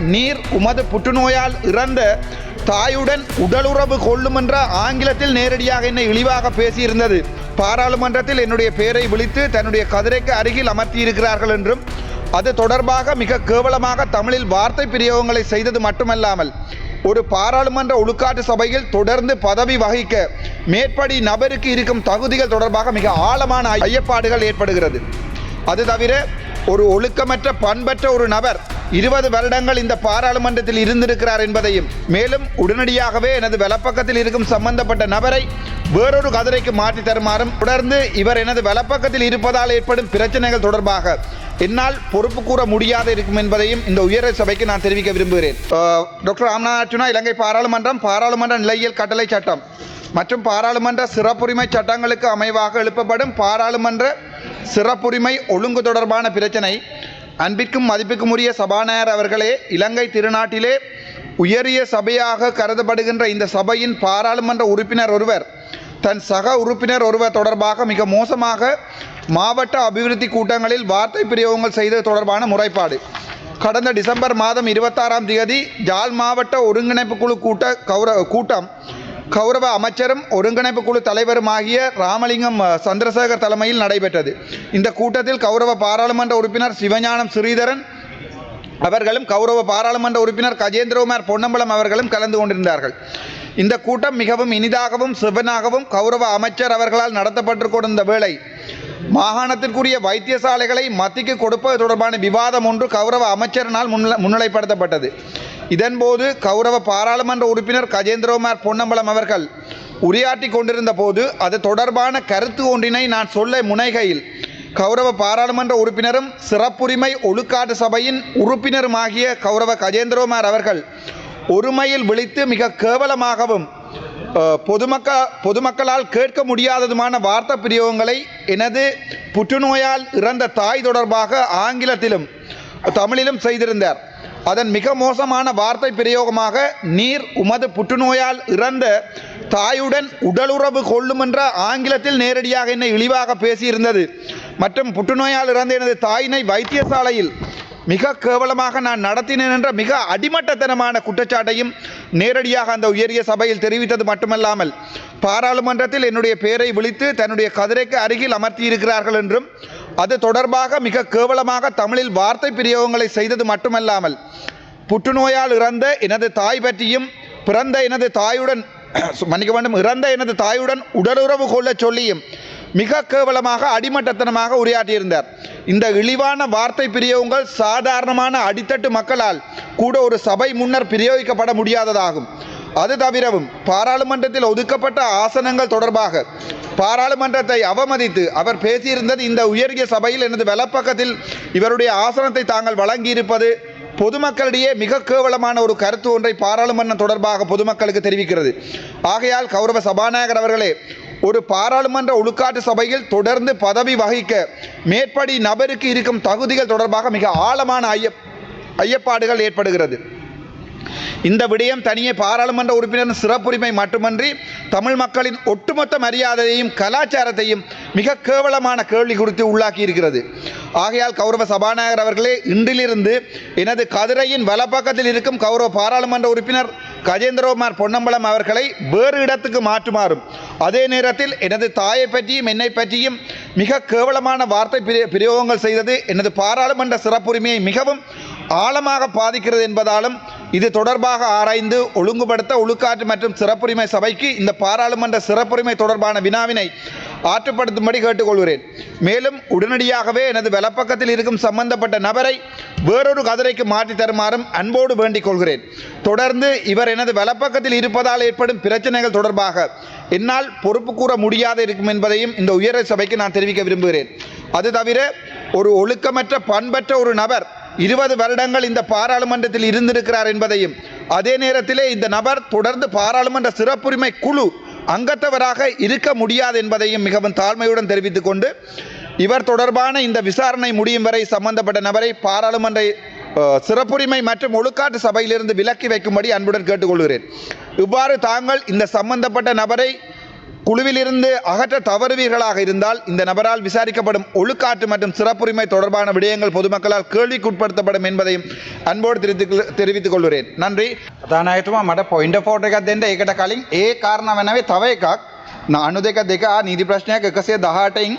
நீர் உமது புற்றுநோயால் இறந்த தாயுடன் உடலுறவு கொள்ளும் என்ற ஆங்கிலத்தில் நேரடியாக என்னை இழிவாக பேசியிருந்தது. பாராளுமன்றத்தில் என்னுடைய பெயரை விழித்து தன்னுடைய கதிரைக்கு அருகில் அமர்த்தியிருக்கிறார்கள் என்றும் அது தொடர்பாக மிக கேவலமாக தமிழில் வார்த்தை பிரயோகங்களை செய்தது மட்டுமல்லாமல் ஒரு பாராளுமன்ற ஒழுக்காட்டு சபையில் தொடர்ந்து பதவி வகிக்க மேற்படி நபருக்கு இருக்கும் தகுதிகள் தொடர்பாக மிக ஆழமான ஐயப்பாடுகள் ஏற்படுகிறது. அது தவிர ஒரு ஒழுக்கமற்ற பண்பற்ற ஒரு நபர் இருபது வருடங்கள் இந்த பாராளுமன்றத்தில் இருந்திருக்கிறார் என்பதையும் மேலும் உடனடியாகவே எனது வலப்பக்கத்தில் இருக்கும் சம்பந்தப்பட்ட நபரை வேறொரு கதிரைக்கு மாற்றி தருமாறும் தொடர்ந்து இவர் எனது வலப்பக்கத்தில் இருப்பதால் ஏற்படும் பிரச்சனைகள் தொடர்பாக என்னால் பொறுப்பு கூற முடியாது இருக்கும் என்பதையும் இந்த உயர் சபைக்கு நான் தெரிவிக்க விரும்புகிறேன். டாக்டர் ராம்நாத் இலங்கை பாராளுமன்றம் பாராளுமன்ற நிலையியல் கட்டளை சட்டம் மற்றும் பாராளுமன்ற சிறப்புரிமை சட்டங்களுக்கு அமைவாக எழுப்பப்படும் பாராளுமன்ற சிறப்புரிமை ஒழுங்கு தொடர்பான பிரச்சனை அன்பிற்கும் மதிப்புக்கும் உரிய சபாநாயகர் அவர்களே இலங்கை திருநாட்டிலே உயரிய சபையாக கருதப்படுகின்ற இந்த சபையின் பாராளுமன்ற உறுப்பினர் ஒருவர் தன் சக உறுப்பினர் ஒருவர் தொடர்பாக மிக மோசமாக மாவட்ட அபிவிருத்தி கூட்டங்களில் வார்த்தை பிரயோகங்கள் செய்தது தொடர்பான முறைப்பாடு. கடந்த டிசம்பர் மாதம் இருபத்தாறாம் தேதி ஜாழ் மாவட்ட ஒருங்கிணைப்பு குழு கூட்ட கௌரவ கூட்டம் கௌரவ அமைச்சரும் ஒருங்கிணைப்பு குழு தலைவருமாகிய ராமலிங்கம் சந்திரசேகர் தலைமையில் நடைபெற்றது. இந்த கூட்டத்தில் கௌரவ பாராளுமன்ற உறுப்பினர் சிவஞானம் ஸ்ரீதரன் அவர்களும் கௌரவ பாராளுமன்ற உறுப்பினர் கஜேந்திரகுமார் பொன்னம்பலம் அவர்களும் கலந்து கொண்டிருந்தார்கள். இந்த கூட்டம் மிகவும் இனிதாகவும் சிவனாகவும் கௌரவ அமைச்சர் அவர்களால் நடத்தப்பட்டு கொண்டிருந்த வேளை மாகாணத்திற்குரிய வைத்தியசாலைகளை மத்திக்கு கொடுப்பது தொடர்பான விவாதம் ஒன்று கௌரவ அமைச்சரினால் முன்னிலைப்படுத்தப்பட்டது. இதன்போது கௌரவ பாராளுமன்ற உறுப்பினர் கஜேந்திரகுமார் பொன்னம்பலம் அவர்கள் உரையாற்றி கொண்டிருந்த போது அது தொடர்பான கருத்து ஒன்றினை நான் சொல்ல முனைகையில் கௌரவ பாராளுமன்ற உறுப்பினரும் சிறப்புரிமை ஒழுக்காட்டு சபையின் உறுப்பினருமாகிய கௌரவ கஜேந்திரகுமார் அவர்கள் ஒருமையில் விழித்து மிக கேவலமாகவும் பொதுமக்கள் பொதுமக்களால் கேட்க முடியாததுமான வார்த்தை பிரயோகங்களை எனது புற்றுநோயால் இறந்த தாய் தொடர்பாக ஆங்கிலத்திலும் தமிழிலும் செய்திருந்தார். அதன் மிக மோசமான வார்த்தை பிரயோகமாக நீர் உமது புற்றுநோயால் இறந்த தாயுடன் உடலுறவு கொள்ளும் என்ற ஆங்கிலத்தில் நேரடியாக என்னை இழிவாக பேசியிருந்தது. மற்றும் புற்றுநோயால் இறந்த எனது தாயினை வைத்தியசாலையில் மிக கேவலமாக நான் நடத்தினேன் என்ற மிக அடிமட்டத்தனமான குற்றச்சாட்டையும் நேரடியாக அந்த உயரிய சபையில் தெரிவித்தது மட்டுமல்லாமல் பாராளுமன்றத்தில் என்னுடைய பெயரை விழித்து தன்னுடைய கதிரைக்கு அருகில் அமர்த்தியிருக்கிறார்கள் என்றும் அது தொடர்பாக மிக கேவலமாக தமிழில் வார்த்தை பிரயோகங்களை செய்தது மட்டுமல்லாமல் புற்றுநோயால் இறந்த எனது தாய் பற்றியும் பிறந்த எனது தாயுடன் மன்னிக்க வேண்டும் இறந்த எனது தாயுடன் உடலுறவு கொள்ள சொல்லியும் மிக கேவலமாக அடிமட்டத்தனமாக உரையாற்றியிருந்தார். இந்த இழிவான வார்த்தை பிரயோகங்கள் சாதாரணமான அடித்தட்டு மக்களால் கூட ஒரு சபை முன்னர் பிரயோகிக்கப்பட முடியாததாகும். அது தவிரவும் பாராளுமன்றத்தில் ஒதுக்கப்பட்ட ஆசனங்கள் தொடர்பாக பாராளுமன்றத்தை அவமதித்து அவர் பேசியிருந்தது இந்த உயரிய சபையில் எனது வலப்பக்கத்தில் இவருடைய ஆசனத்தை தாங்கள் வழங்கியிருப்பது பொதுமக்களிடையே மிக கேவலமான ஒரு கருத்து ஒன்றை பாராளுமன்றம் தொடர்பாக பொதுமக்களுக்கு தெரிவிக்கிறது. ஆகையால் கௌரவ சபாநாயகர் அவர்களே ஒரு பாராளுமன்ற உள்காட்டு சபையில் தொடர்ந்து பதவி வகிக்க மேற்படி நபருக்கு இருக்கும் தகுதிகள் தொடர்பாக மிக ஆழமான ஐய ஐயப்பாடுகள் ஏற்படுகிறது. இந்த விடயம் தனியே பாராளுமன்ற உறுப்பினரின் சிறப்புரிமை மட்டுமன்றி தமிழ் மக்களின் ஒட்டுமொத்த மரியாதையையும் கலாச்சாரத்தையும் மிக கேவலமான கேள்வி குறித்து உள்ளாக்கி இருக்கிறது. ஆகையால் கௌரவ சபாநாயகர் அவர்களே இன்றிலிருந்து எனது கதிரையின் வலப்பக்கத்தில் இருக்கும் கௌரவ பாராளுமன்ற உறுப்பினர் கஜேந்திரகுமார் பொன்னம்பலம் அவர்களை வேறு இடத்துக்கு மாற்றுமாறும் அதே நேரத்தில் எனது தாயை பற்றியும் என்னை பற்றியும் மிக கேவலமான வார்த்தை பிரயோகங்கள் செய்தது எனது பாராளுமன்ற சிறப்புரிமையை மிகவும் ஆழமாக பாதிக்கிறது என்பதாலும் இது தொடர்பாக ஆராய்ந்து ஒழுங்குபடுத்த ஒழுக்காற்று மற்றும் சிறப்புரிமை சபைக்கு இந்த பாராளுமன்ற சிறப்புரிமை தொடர்பான வினாவினை ஆற்றுப்படுத்தும்படி கேட்டுக்கொள்கிறேன். மேலும் உடனடியாகவே எனது வலப்பக்கத்தில் இருக்கும் சம்பந்தப்பட்ட நபரை வேறொரு கதிரைக்கு மாற்றி தருமாறும் அன்போடு வேண்டிக் கொள்கிறேன். தொடர்ந்து இவர் எனது வலப்பக்கத்தில் இருப்பதால் ஏற்படும் பிரச்சனைகள் தொடர்பாக என்னால் பொறுப்பு கூற முடியாது இருக்கும் என்பதையும் இந்த உயர் சபைக்கு நான் தெரிவிக்க விரும்புகிறேன். அது தவிர ஒரு ஒழுக்கமற்ற பண்பற்ற ஒரு நபர் இருபது வருடங்கள் இந்த பாராளுமன்றத்தில் இருந்திருக்கிறார் என்பதையும் அதே நேரத்திலே இந்த நபர் தொடர்ந்து பாராளுமன்ற சிறப்புரிமை குழு அங்கத்தவராக இருக்க முடியாது என்பதையும் மிகவும் தாழ்மையுடன் தெரிவித்துக் கொண்டு இவர் தொடர்பான இந்த விசாரணை முடியும் வரை சம்பந்தப்பட்ட நபரை பாராளுமன்ற சிறப்புரிமை மற்றும் ஒழுக்காட்டு சபையிலிருந்து விலக்கி வைக்கும்படி அன்புடன் கேட்டுக்கொள்கிறேன். இவ்வாறு தாங்கள் இந்த சம்பந்தப்பட்ட நபரை குழுவிலிருந்து அகற்ற தவறுவீர்களாக இருந்தால் இந்த நபரால் விசாரிக்கப்படும் ஒழுக்காற்று மற்றும் சிறப்புரிமை தொடர்பான விடயங்கள் பொதுமக்களால் கேள்விக்குட்படுத்தப்படும் என்பதையும் අන්බෝඩ් තෙරවිත කොල්ලුරෙන් නන්රි දානයතුමා මට පොයින්ට ෆෝට් එකක් දෙන්න ඒකට කලින් ඒ කාරණ වෙනවේ තව එකක් අනු දෙක දෙක නීති ප්‍රශ්නයක් එකසේ දහටයින්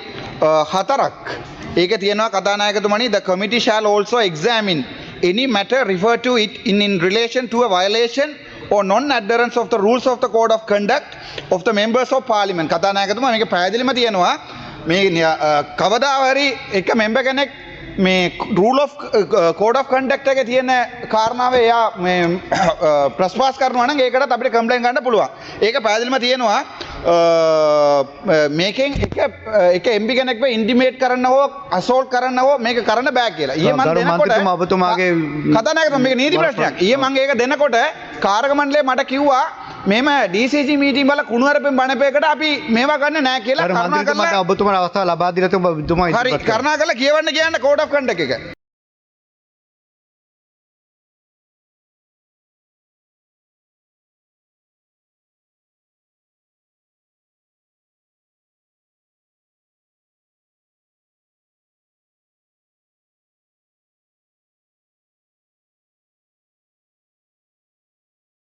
හතරක් ඒක තියෙනවා කතානායකතුමනි ද කමිටි ශාල් ඕල්සෝ එක්සෑමින් any matter referred to it in, in relation to a violation or non-adherence of the rules of the code of conduct of the members of parliament. කතානායකතුමා මේක පැහැදිලිම තියෙනවා. මේ නිය- අ, කවදාහරි එක මෙම්බ කෙනෙක් මේ rule of code of conduct එක තියෙන කාරණාව එයා ප්‍රස්පාස් කරනවන ඒකට අපිට කම්පලෙන් ගන්න පුළුවන්. ඒක පැදිලිම තියෙනවා. අ, මේකෙන් එක එක එම්බි කෙනෙක්ව ඉන්ඩිමේට් කරන්න හෝ අසෝල් කරන්න හෝ මේක කරන්න බෑ කියලා. ඒම මන්තම අපතුමාගේ කතනක මේ නීති ප්‍රශ්නයක්. ඒ මංගේක දෙනකොට කාරගමන්ලේ මට කිව්වා මෙම ඩීසිජි මීටී බල කුණුවරපෙන් බණපයකට අපි මේවා ගන්න නෑ කියලා ඔබතුම අවස්ථා ලබාදිරතු තුමයි හරි කරනා කල කියවන්න කියන්න කෝඩක් කණ්ඩ එක.